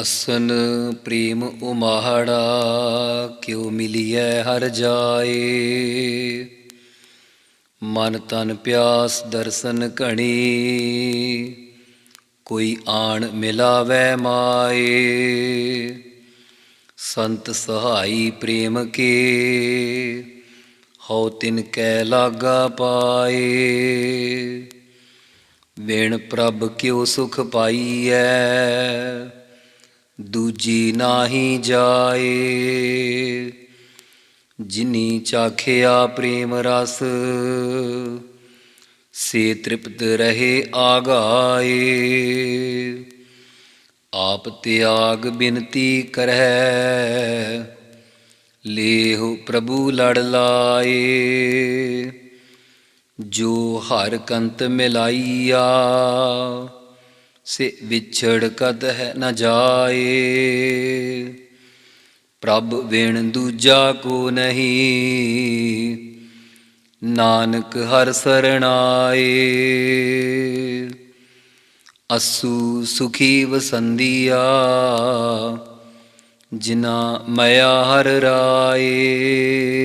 ਅਸਨ ਪ੍ਰੇਮ ਉਮਾਹੜਾ ਕਿਉ ਮਿਲੀਐ ਹਰ ਜਾਏ। ਮਨ ਤਨ ਪਿਆਸ ਦਰਸ਼ਨ ਘਣੀ, ਕੋਈ ਆਣ ਮਿਲਾਵੈ ਮਾਏ। ਸੰਤ ਸਹਾਈ ਪ੍ਰੇਮ ਕੇ, ਹਉ ਤਿਨ ਕੈ ਲਾਗਾ ਪਾਏ। ਵਿਣ ਪ੍ਰਭ ਕਿਉ ਸੁਖ ਪਾਈਐ ਦੂਜੀ ਨਾਹੀ ਜਾਏ। ਜਿਨੀ ਚਾਖਿਆ ਪ੍ਰੇਮ ਰਸ, ਸੇ ਤ੍ਰਿਪਤ ਰਹੇ ਆਗਾਏ। ਆਪ ਤਿਆਗ ਬਿਨਤੀ ਕਰੈ ਲੇਹੁ ਪ੍ਰਭੂ ਲੜ ਲਾਏ। ਜੋ ਹਰ ਕੰਤ ਮਿਲਾਈਆ ਸੇ ਵਿਛੜ ਕਦ ਹੈ ਨ ਜਾਏ। ਪ੍ਰਭ ਵੇਣ ਦੂਜਾ ਕੋ ਨਹੀਂ, ਨਾਨਕ ਹਰ ਸਰਣਾਏ। ਅਸੂ ਸੁਖੀ ਵਸੰਦੀਆ ਜਿਨਾ ਮਇਆ ਹਰ ਰਾਏ।